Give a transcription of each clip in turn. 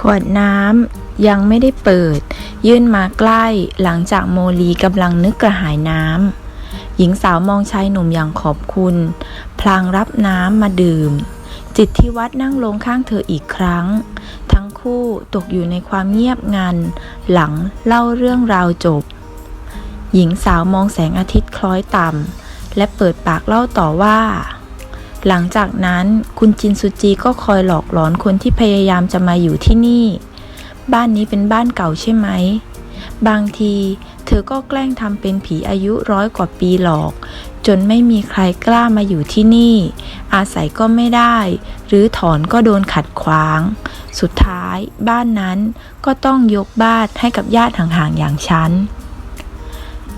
ขวดน้ำยังไม่ได้เปิด ยื่นมาใกล้หลังจากโมลีกำลังนึกกระหายน้ำหญิงสาวมองชายหนุ่มอย่างขอบคุณ พลางรับน้ำมาดื่ม จิตที่วัดนั่งลงข้างเธออีกครั้ง ทั้งคู่ตกอยู่ในความเงียบงัน หลังเล่าเรื่องราวจบ หญิงสาวมองแสงอาทิตย์คล้อยต่ำและเปิดปากเล่าต่อว่า หลังจากนั้นคุณจินซูจีก็คอยหลอกหลอนคนที่พยายามจะมาอยู่ที่นี่ บ้านนี้เป็นบ้านเก่าใช่ไหม บางทีเธอก็แกล้งทำเป็นผีอายุร้อยกว่าปีหลอก จนไม่มีใครกล้ามาอยู่ที่นี่ อาศัยก็ไม่ได้ หรือถอนก็โดนขัดขวาง สุดท้ายบ้านนั้นก็ต้องยกบ้านให้กับญาติห่างๆอย่างฉัน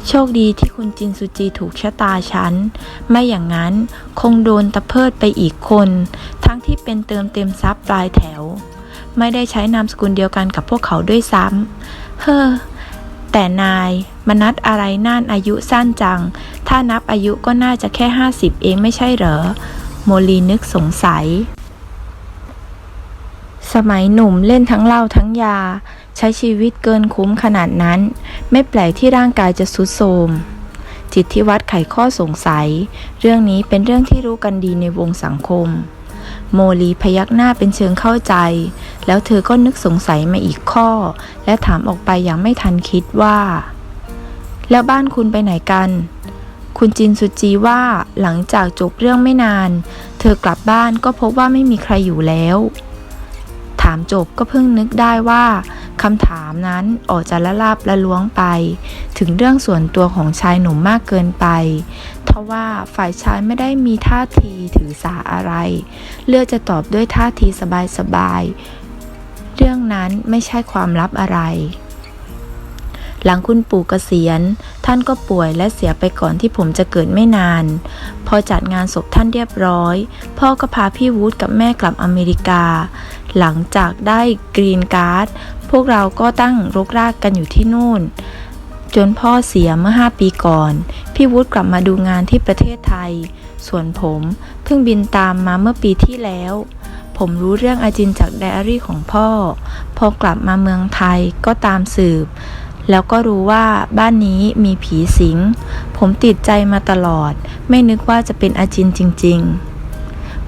โชคดีที่คุณจินซูจีถูกชะตาฉัน ไม่อย่างนั้นคงโดนตะเพิดไปอีกคน ทั้งที่เป็นเติมเต็มทรัพย์ปลายแถว ไม่ได้ใช้นามสกุลเดียวกันกับพวกเขาด้วยซ้ำ เฮ้อ แต่นายมนัดอะไรน่านอายุสั้นจัง ถ้านับอายุก็น่าจะแค่ห้าสิบเองไม่ใช่เหรอ โมลีนึกสงสัย สมัยหนุ่มเล่นทั้งเหล้าทั้งยา ช้ชีวิตเกินคุ้มขนาดนั้น ไม่แปลกที่ร่างกายจะสุดโทมจิตที่วัดไขข้อสงสัย เรื่องนี้เป็นเรื่องที่รู้กันดีในวงสังคม โมลีพยักหน้าเป็นเชิงเข้าใจ แล้วเธอก็นึกสงสัยมาอีกข้อ และถามออกไปอย่างไม่ทันคิดว่า แล้วบ้านคุณไปไหนกัน คุณจินสุจีว่าหลังจากจบเรื่องไม่นาน เธอกลับบ้านก็พบว่าไม่มีใครอยู่แล้ว ถามจบก็เพิ่งนึกได้ว่า คำถามนั้นออกจะละลาบละล้วงไป ถึงเรื่องส่วนตัวของชายหนุ่มมากเกินไป ทว่าฝ่ายชายไม่ได้มีท่าทีถือสาอะไร เลือกจะตอบด้วยท่าทีสบายๆ เรื่องนั้นไม่ใช่ความลับอะไรหลังคุณปู่เกษียณ ท่านก็ป่วยและเสียไปก่อนที่ผมจะเกิดไม่นาน พอจัดงานศพท่านเรียบร้อย พ่อก็พาพี่วูดกับแม่กลับอเมริกา หลังจากได้กรีนการ์ด พวกเราก็ตั้งรกรากกันอยู่ที่นู่น จนพ่อเสียเมื่อ 5 ปีก่อน พี่วุฒิกลับมาดูงานที่ประเทศไทย ส่วนผมเพิ่งบินตามมาเมื่อปีที่แล้ว ผมรู้เรื่องอาจินจากไดอารี่ของพ่อ พอกลับมาเมืองไทยก็ตามสืบ แล้วก็รู้ว่าบ้านนี้มีผีสิง ผมติดใจมาตลอด ไม่นึกว่าจะเป็นอาจินจริง ๆ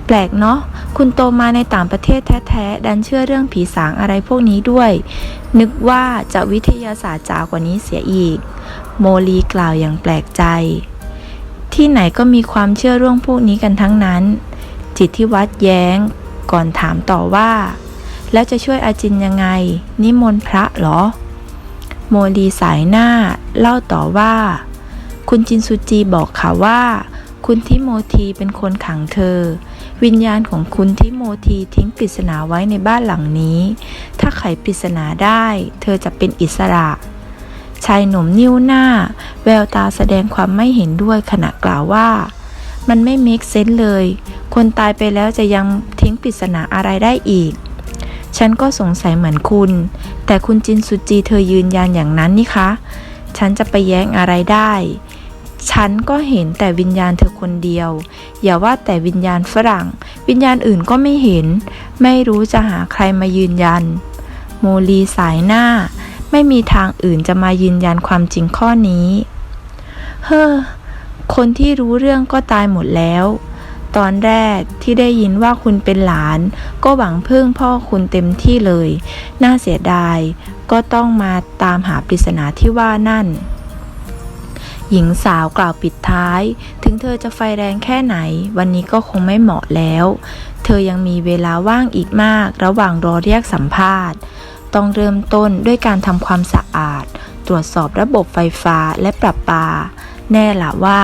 แปลกเนาะ คุณโตมาในต่างประเทศแท้ๆ ดันเชื่อเรื่องผีสางอะไรพวกนี้ด้วย นึกว่าจะวิทยาศาสตร์จ๋ากว่านี้เสียอีก โมลีกล่าวอย่างแปลกใจ ที่ไหนก็มีความเชื่อเรื่องพวกนี้กันทั้งนั้น จิตที่วัดแย้ง ก่อนถามต่อว่า แล้วจะช่วยอาจินยังไง นิมนต์พระเหรอ โมลีสายหน้า เล่าต่อว่า คุณจินสุจีบอกค่ะว่า คุณทิโมธีเป็นคนขังเธอ วิญญาณของคุณทิโมธีทิ้งปริศนาไว้ในบ้านหลังนี้ ถ้าไขปริศนาได้ เธอจะเป็นอิสระ ชายหนุ่มนิ้วหน้า แววตาแสดงความไม่เห็นด้วยขณะกล่าวว่า มันไม่เมคเซนส์เลย คนตายไปแล้วจะยังทิ้งปริศนาอะไรได้อีก ฉันก็สงสัยเหมือนคุณ แต่คุณจินสุจีเธอยืนยันอย่างนั้นนี่คะ ฉันจะไปแย้งอะไรได้ ฉันก็เห็นแต่วิญญาณเธอคนเดียว อย่าว่าแต่วิญญาณฝรั่ง วิญญาณอื่นก็ไม่เห็น ไม่รู้จะหาใครมายืนยัน โมลีสายหน้า ไม่มีทางอื่นจะมายืนยันความจริงข้อนี้ เฮ้อ คนที่รู้เรื่องก็ตายหมดแล้ว ตอนแรกที่ได้ยินว่าคุณเป็นหลาน ก็หวังพึ่งพ่อคุณเต็มที่เลย น่าเสียดาย ก็ต้องมาตามหาปริศนาที่ว่านั่น หญิงสาวกล่าวปิดท้าย ถึงเธอจะไฟแรงแค่ไหน วันนี้ก็คงไม่เหมาะแล้ว เธอยังมีเวลาว่างอีกมาก ระหว่างรอเรียกสัมภาษณ์ ต้องเริ่มต้นด้วยการทำความสะอาด ตรวจสอบระบบไฟฟ้าและปรับปา แน่ละว่า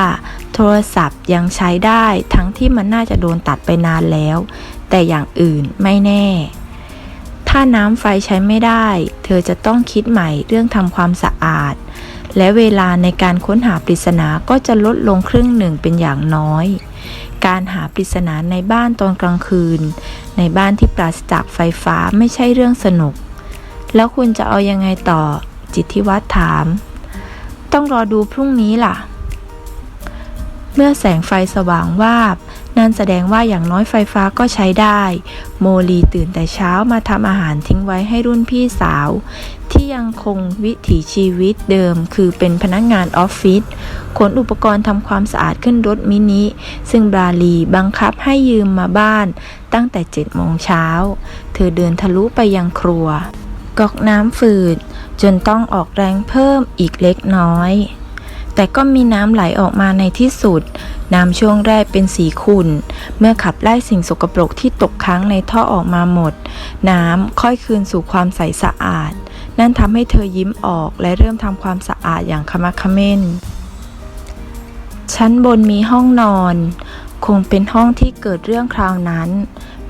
โทรศัพท์ยังใช้ได้ทั้งที่มันน่าจะโดนตัดไปนานแล้ว แต่อย่างอื่นไม่แน่ถ้าน้ำไฟใช้ไม่ได้ เธอจะต้องคิดใหม่เรื่องทำความสะอาด และเวลาในการค้นหาปริศนาก็จะลดลงครึ่งหนึ่งเป็นอย่างน้อย การหาปริศนาในบ้านตอนกลางคืน ในบ้านที่ปราศจากไฟฟ้าไม่ใช่เรื่องสนุก แล้วคุณจะเอายังไงต่อ จิตที่วัดถาม ต้องรอดูพรุ่งนี้ล่ะ เมื่อแสงไฟสว่างวาบ นั่นแสดงว่าอย่างน้อยไฟฟ้าก็ใช้ได้ โมลีตื่นแต่เช้ามาทำอาหารทิ้งไว้ให้รุ่นพี่สาว ที่ยังคงวิถีชีวิตเดิม คือเป็นพนักงานออฟฟิศขนอุปกรณ์ทำความสะอาดขึ้นรถมินิ ซึ่งบราลีบังคับให้ยืมมาบ้านตั้งแต่7โมงเช้า เธอเดินทะลุไปยังครัวกอกน้ำฝืด จนต้องออกแรงเพิ่มอีกเล็กน้อย แต่ก็มีน้ำไหลออกมาในที่สุด น้ำช่วงแรกเป็นสีขุ่น เมื่อขับไล่สิ่งสกปรกที่ตกค้างในท่อออกมาหมด น้ำค่อยคืนสู่ความใสสะอาด นั่นทำให้เธอยิ้มออกและเริ่มทำความสะอาดอย่างขมักเขม้น ชั้นบนมีห้องนอน คงเป็นห้องที่เกิดเรื่องคราวนั้น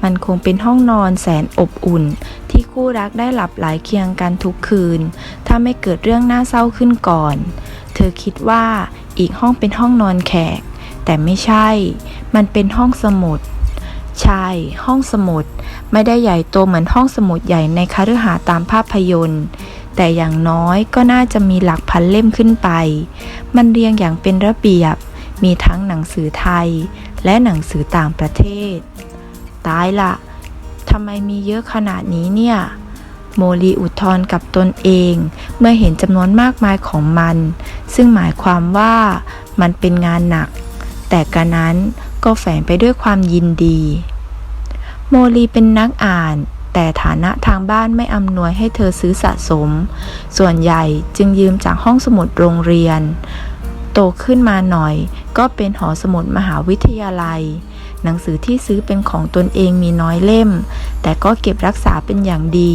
มันคงเป็นห้องนอนแสนอบอุ่นที่คู่รักได้หลับไหลเคียงกันทุกคืน ถ้าไม่เกิดเรื่องน่าเศร้าขึ้นก่อน เธอคิดว่าอีกห้องเป็นห้องนอนแขก แต่ไม่ใช่ มันเป็นห้องสมุด ใช่ ห้องสมุด ไม่ได้ใหญ่โตเหมือนห้องสมุดใหญ่ในคฤหาสน์ตามภาพยนตร์ แต่อย่างน้อยก็น่าจะมีหลักพันเล่มขึ้นไป มันเรียงอย่างเป็นระเบียบ มีทั้งหนังสือไทย และหนังสือต่างประเทศ ตายละทำไมมีเยอะขนาดนี้เนี่ย โมลีอุทธรกับตนเอง เมื่อเห็นจำนวนมากมายของมัน ซึ่งหมายความว่ามันเป็นงานหนัก แต่กระนั้นก็แฝงไปด้วยความยินดี โมลีเป็นนักอ่านแต่ฐานะทางบ้านไม่อำนวยให้เธอซื้อสะสม ส่วนใหญ่จึงยืมจากห้องสมุดโรงเรียน โตขึ้นมาหน่อย ก็เป็นหอสมุดมหาวิทยาลัย หนังสือที่ซื้อเป็นของตนเองมีน้อยเล่ม แต่ก็เก็บรักษาเป็นอย่างดี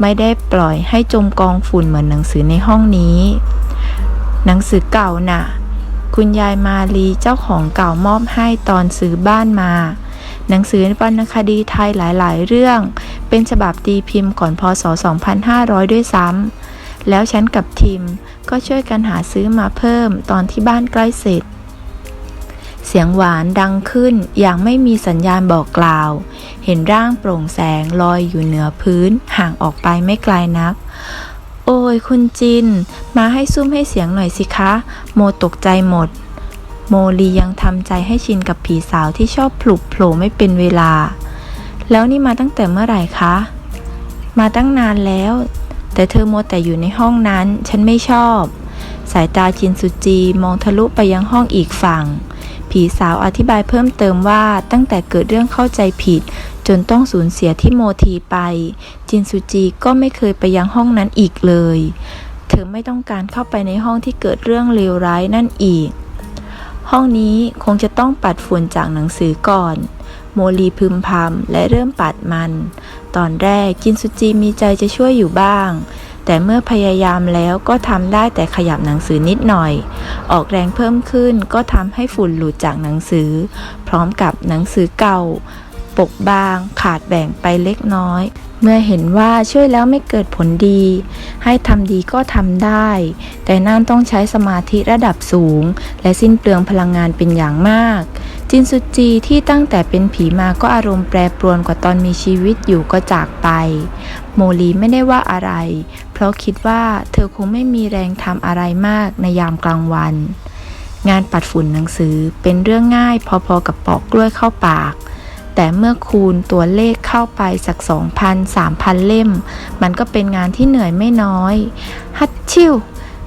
ไม่ได้ปล่อยให้จมกองฝุ่นเหมือนหนังสือในห้องนี้ หนังสือเก่าน่ะ คุณยายมาลีเจ้าของเก่ามอบให้ตอนซื้อบ้านมา หนังสือวรรณคดีไทยหลายๆ เรื่อง เป็นฉบับตีพิมพ์ก่อนพศ 2500 ด้วยซ้ำแล้วฉันกับทิมก็ช่วยกันหาซื้อมาเพิ่มตอนที่บ้านใกล้เสร็จ เสียงหวานดังขึ้นอย่างไม่มีสัญญาณบอกกล่าว เห็นร่างโปร่งแสงลอยอยู่เหนือพื้นห่างออกไปไม่ไกลนัก ยคุณจิน มาให้ซุ่มให้เสียงหน่อยสิคะ โมตกใจหมด โมลียังทำใจให้ชินกับผีสาวที่ชอบปลุกโผล่ไม่เป็นเวลา แล้วนี่มาตั้งแต่เมื่อไหร่คะ มาตั้งนานแล้ว แต่เธอโมแต่อยู่ในห้องนั้น ฉันไม่ชอบ สายตาจินสุจีมองทะลุไปยังห้องอีกฝั่ง ผีสาวอธิบายเพิ่มเติมว่าตั้งแต่เกิดเรื่องเข้าใจผิด จนต้องสูญเสียที่โมทีไป จินสุจีก็ไม่เคยไปยังห้องนั้นอีกเลย เธอไม่ต้องการเข้าไปในห้องที่เกิดเรื่องเลวร้ายนั่นอีก ห้องนี้คงจะต้องปัดฝุ่นจากหนังสือก่อน โมลีพึมพำและเริ่มปัดมัน ตอนแรกจินสุจีมีใจจะช่วยอยู่บ้างแต่เมื่อพยายามแล้วก็ทำได้แต่ขยับหนังสือนิดหน่อย ออกแรงเพิ่มขึ้นก็ทำให้ฝุ่นหลุดจากหนังสือ พร้อมกับหนังสือเก่า ปกบาง ขาดแบ่งไปเล็กน้อย เมื่อเห็นว่าช่วยแล้วไม่เกิดผลดี ให้ทำดีก็ทำได้ แต่นั่นต้องใช้สมาธิระดับสูง และสิ้นเปลืองพลังงานเป็นอย่างมาก จินสุจีที่ตั้งแต่เป็นผีมาก็อารมณ์แปรปรวนกว่าตอนมีชีวิตอยู่ก็จากไป โมลีไม่ได้ว่าอะไร เพราะคิดว่าเธอคงไม่มีแรงทำอะไรมากในยามกลางวันงานปัดฝุ่นหนังสือเป็นเรื่องง่ายพอๆกับปอกกล้วยเข้าปาก แต่เมื่อคูณตัวเลขเข้าไปสัก 2,000 3,000 เล่ม มันก็เป็นงานที่เหนื่อยไม่น้อย ฮัตชิว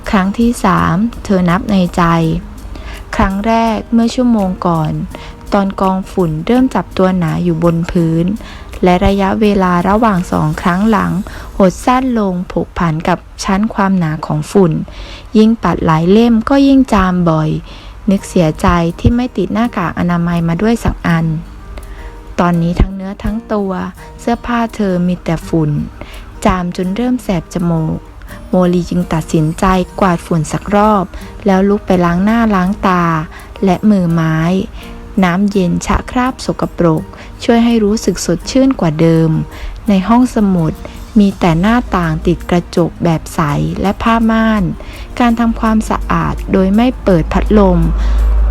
ครั้งที่สามเธอนับในใจ ครั้งแรกเมื่อชั่วโมงก่อน ตอนกองฝุ่นเริ่มจับตัวหนาอยู่บนพื้น และระยะเวลาระหว่างสองครั้งหลัง หดสั้นลงผูกผันกับชั้นความหนาของฝุ่น ยิ่งปัดหลายเล่มก็ยิ่งจามบ่อย นึกเสียใจที่ไม่ติดหน้ากากอนามัยมาด้วยสักอัน ตอนนี้ทั้งเนื้อทั้งตัว เสื้อผ้าเธอมีแต่ฝุ่น จามจนเริ่มแสบจมูก โมลีจึงตัดสินใจกวาดฝุ่นสักรอบ แล้วลุกไปล้างหน้าล้างตา และมือไม้ น้ำเย็นชะคราบสกปรก ช่วยให้รู้สึกสดชื่นกว่าเดิม ในห้องสมุดมีแต่หน้าต่างติดกระจกแบบใสและผ้าม่าน การทำความสะอาดโดยไม่เปิดพัดลม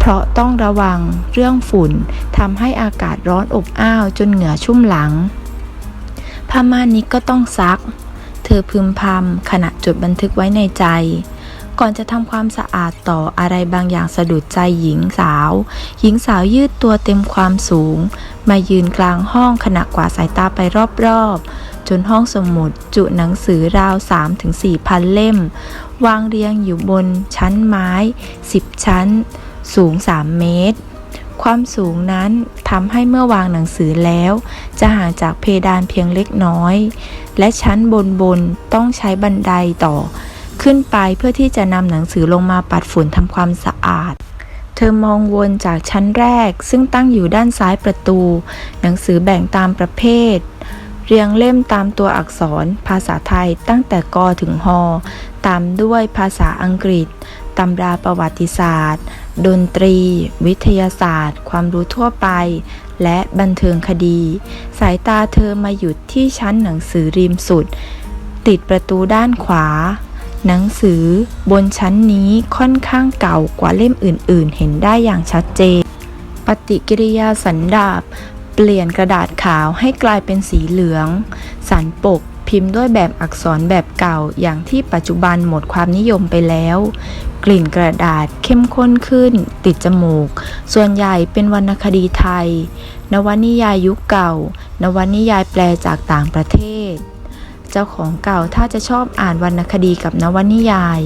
เพราะต้องระวังเรื่องฝุ่นทำให้อากาศร้อนอบอ้าวจนเหงื่อชุ่มหลังผ้าม่านนี้ก็ต้องซัก เธอพึมพำขณะจดบันทึกไว้ในใจ ก่อนจะทำความสะอาดต่ออะไรบางอย่างสะดุดใจหญิงสาว หญิงสาวยืดตัวเต็มความสูง มายืนกลางห้องขณะกวาดสายตาไปรอบๆ จนห้องสมุดจุหนังสือราว 3-4พันเล่ม วางเรียงอยู่บนชั้นไม้ 10 ชั้น สูง 3 เมตร ความสูงนั้นทำให้เมื่อวางหนังสือแล้ว จะห่างจากเพดานเพียงเล็กน้อย และชั้นบนบนต้องใช้บันไดต่อ ขึ้นไปเพื่อที่จะนำหนังสือลงมาปัดฝุ่นทำความสะอาดเธอมองวนจากชั้นแรกซึ่งตั้งอยู่ด้านซ้ายประตู หนังสือแบ่งตามประเภท เรียงเล่มตามตัวอักษร ภาษาไทยตั้งแต่กอถึงฮอตามด้วยภาษาอังกฤษ ตำราประวัติศาสตร์ ดนตรี วิทยาศาสตร์ ความรู้ทั่วไป และบันเทิงคดี สายตาเธอมาหยุดที่ชั้นหนังสือริมสุด ติดประตูด้านขวา หนังสือบนชั้นนี้ค่อนข้างเก่ากว่าเล่มอื่น ๆ เห็นได้อย่างชัดเจน ปฏิกิริยาสันดาบเปลี่ยนกระดาษขาวให้กลายเป็นสีเหลืองสันปก พิมพ์ด้วยแบบอักษรแบบเก่าอย่างที่ปัจจุบันหมดความนิยมไปแล้ว กลิ่นกระดาษเข้มข้นขึ้น ติดจมูก ส่วนใหญ่เป็นวรรณคดีไทย นวนิยายยุคเก่า นวนิยายแปลจากต่างประเทศ เจ้าของเก่าถ้าจะชอบอ่านวรรณคดีกับนวนิยาย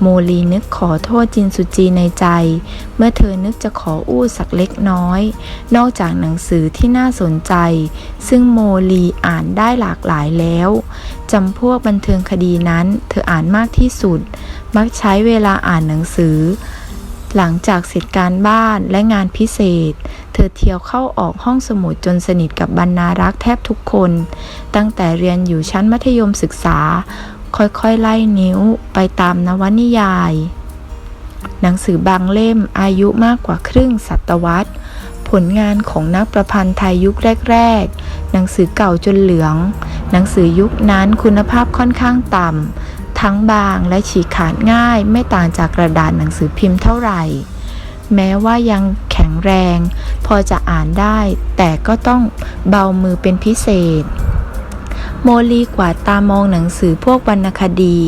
โมลีนึกขอโทษจินสุจีในใจ เมื่อเธอนึกจะขออู้สักเล็กน้อย นอกจากหนังสือที่น่าสนใจ ซึ่งโมลีอ่านได้หลากหลายแล้วจำพวกบันเทิงคดีนั้น เธออ่านมากที่สุด มักใช้เวลาอ่านหนังสือ หลังจากเสร็จการบ้านและงานพิเศษ เธอเที่ยวเข้าออกห้องสมุดจนสนิทกับบรรณารักษ์แทบทุกคน ตั้งแต่เรียนอยู่ชั้นมัธยมศึกษา ค่อยๆไล่นิ้วไปตามนวนิยาย หนังสือบางเล่มอายุมากกว่าครึ่งศตวรรษ ผลงานของนักประพันธ์ไทยยุคแรก ๆ หนังสือเก่าจนเหลือง หนังสือยุคนั้นคุณภาพค่อนข้างต่ำ ทั้งบางและฉีกขาดง่ายไม่ต่างจากกระดาษหนังสือพิมพ์เท่าไหร่ แม้ว่ายังแข็งแรง พอจะอ่านได้ แต่ก็ต้องเบามือเป็นพิเศษ โมลีกวาดตามองหนังสือพวกวรรณคดี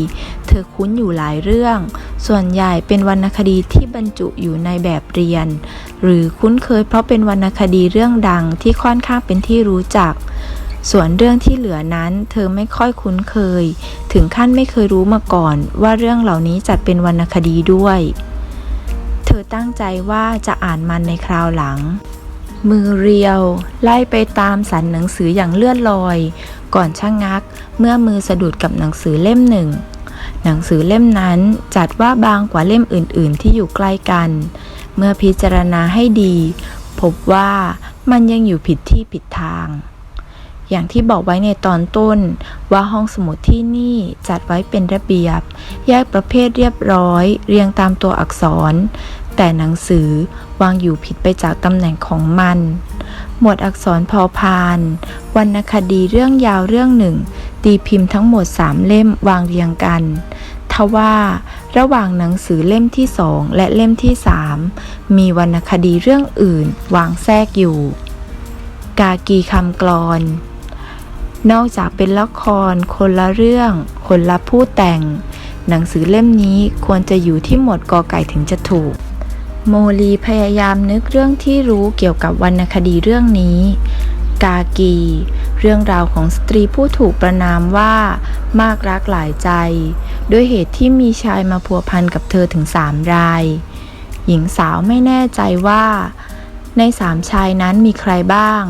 เธอคุ้นอยู่หลายเรื่อง ส่วนใหญ่เป็นวรรณคดีที่บรรจุอยู่ในแบบเรียน หรือคุ้นเคยเพราะเป็นวรรณคดีเรื่องดังที่ค่อนข้างเป็นที่รู้จัก ส่วนเรื่องที่เหลือนั้นเธอไม่ค่อยคุ้นเคย ถึงขั้นไม่เคยรู้มาก่อน ว่าเรื่องเหล่านี้จัดเป็นวรรณคดีด้วย เธอตั้งใจว่าจะอ่านมันในคราวหลัง มือเรียว ไล่ไปตามสันหนังสืออย่างเลื่อนลอย ก่อนชะงงักเมื่อมือสะดุดกับหนังสือเล่มหนึ่ง หนังสือเล่มนั้นจัดว่าบางกว่าเล่มอื่น ๆ ที่อยู่ใกล้กัน เมื่อพิจารณาให้ดี พบว่ามันยังอยู่ผิดที่ผิดทาง อย่างที่บอกไว้ในตอนต้นว่าห้องสมุดที่นี่จัดไว้เป็นระเบียบ แยกประเภทเรียบร้อย เรียงตามตัวอักษร แต่หนังสือวางอยู่ผิดไปจากตำแหน่งของมัน หมวดอักษรพอพาน วรรณคดีเรื่องยาวเรื่องหนึ่ง ตีพิมพ์ทั้งหมดสามเล่มวางเรียงกัน ทว่า ระหว่างหนังสือเล่มที่สองและเล่มที่สามมีวรรณคดีเรื่องอื่นวางแทรกอยู่ กากีคำกลอน นอกจากเป็นละคร คนละเรื่อง คนละผู้แต่ง หนังสือเล่มนี้ควรจะอยู่ที่หมวดกอไก่ถึงจะถูก โมลีพยายามนึกเรื่องที่รู้เกี่ยวกับวรรณคดีเรื่องนี้ กากี เรื่องราวของสตรีผู้ถูกประนามว่ามากรักหลายใจ ด้วยเหตุที่มีชายมาพัวพันกับเธอถึงสามราย หญิงสาวไม่แน่ใจว่า ในสามชายนั้นมีใครบ้าง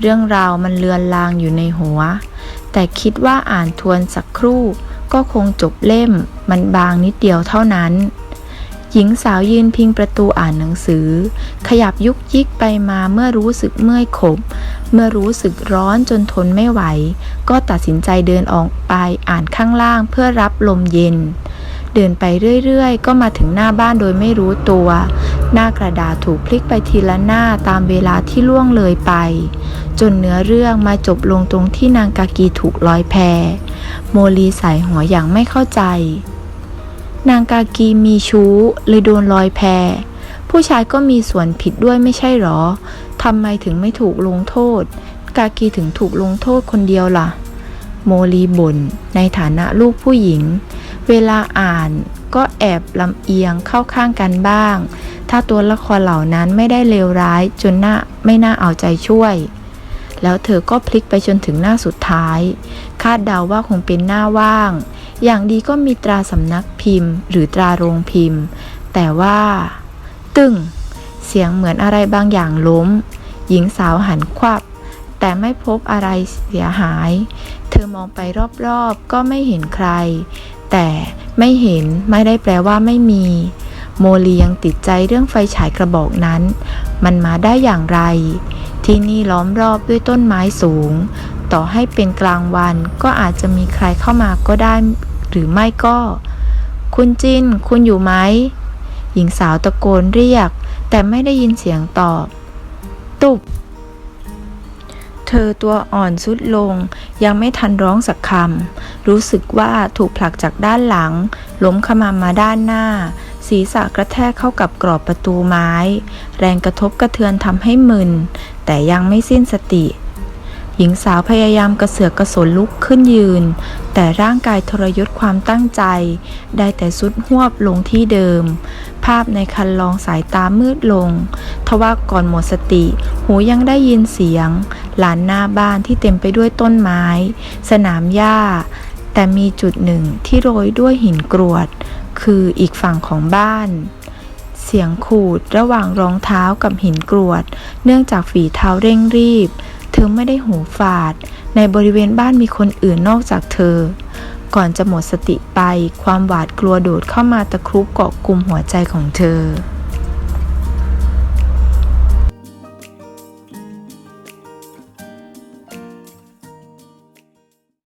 เรื่องราวมันเลือนลางอยู่ในหัว แต่คิดว่าอ่านทวนสักครู่ก็คงจบเล่มมันบางนิดเดียวเท่านั้น หญิงสาวยืนพิงประตูอ่านหนังสือ ขยับยุกยิกไปมาเมื่อรู้สึกเมื่อยขบ เมื่อรู้สึกร้อนจนทนไม่ไหว ก็ตัดสินใจเดินออกไปอ่านข้างล่างเพื่อรับลมเย็น เดินไปเรื่อยๆ ก็มาถึงหน้าบ้านโดยไม่รู้ตัว หน้ากระดาษถูกพลิกไปทีละหน้าตามเวลาที่ล่วงเลยไป จนเนื้อเรื่องมาจบลงตรงที่นางกากีถูกลอยแพโมลีใส่หัวอย่างไม่เข้าใจ นางกากีมีชู้เลยโดนลอยแพผู้ชายก็มีส่วนผิดด้วยไม่ใช่หรอทำไมถึงไม่ถูกลงโทษ กากีถึงถูกลงโทษคนเดียวล่ะ โมลีบ่นในฐานะลูกผู้หญิง เวลาอ่านก็แอบลำเอียงเข้าข้างกันบ้าง ถ้าตัวละครเหล่านั้นไม่ได้เลวร้ายจนน่าไม่น่าเอาใจช่วย แล้วเธอก็พลิกไปจนถึงหน้าสุดท้าย คาดเดาว่าคงเป็นหน้าว่าง อย่างดีก็มีตราสำนักพิมพ์ หรือตราโรงพิมพ์ แต่ว่า ตึงเสียงเหมือนอะไรบางอย่างล้ม หญิงสาวหันควับ แต่ไม่พบอะไรเสียหาย เธอมองไปรอบๆ ก็ไม่เห็นใคร แต่ไม่เห็นไม่ได้แปลว่าไม่มี โมลียังติดใจเรื่องไฟฉายกระบอกนั้น มันมาได้อย่างไร ที่นี่ล้อมรอบด้วยต้นไม้สูง ต่อให้เป็นกลางวัน ก็อาจจะมีใครเข้ามาก็ได้ หรือไม่ก็ คุณจิน คุณอยู่ไหม หญิงสาวตะโกนเรียก แต่ไม่ได้ยินเสียงตอบ ตุบ เธอตัวอ่อนสุดลง ยังไม่ทันร้องสักคำ รู้สึกว่าถูกผลักจากด้านหลัง ล้มขมำมาด้านหน้า ศีรษะกระแทกเข้ากับกรอบประตูไม้ แรงกระทบกระเทือนทำให้มึน แต่ยังไม่สิ้นสติ หญิงสาวพยายามกระเสือกกระสนลุกขึ้นยืน แต่ร่างกายทรยศความตั้งใจ ได้แต่สุดหวบลงที่เดิม ภาพในคันลองสายตามืดลง ทว่าก่อนหมดสติ หูยังได้ยินเสียง หลานหน้าบ้านที่เต็มไปด้วยต้นไม้ สนามหญ้า แต่มีจุดหนึ่งที่โรยด้วยหินกรวด คืออีกฝั่งของบ้านเสียงขูดระหว่างรองเท้ากับหินกรวด เนื่องจากฝีเท้าเร่งรีบ เธอไม่ได้หูฝาด ในบริเวณบ้านมีคนอื่นนอกจากเธอ ก่อนจะหมดสติไป ความหวาดกลัวโดดเข้ามาตะครุบเกาะกลุ่มหัวใจของเธอ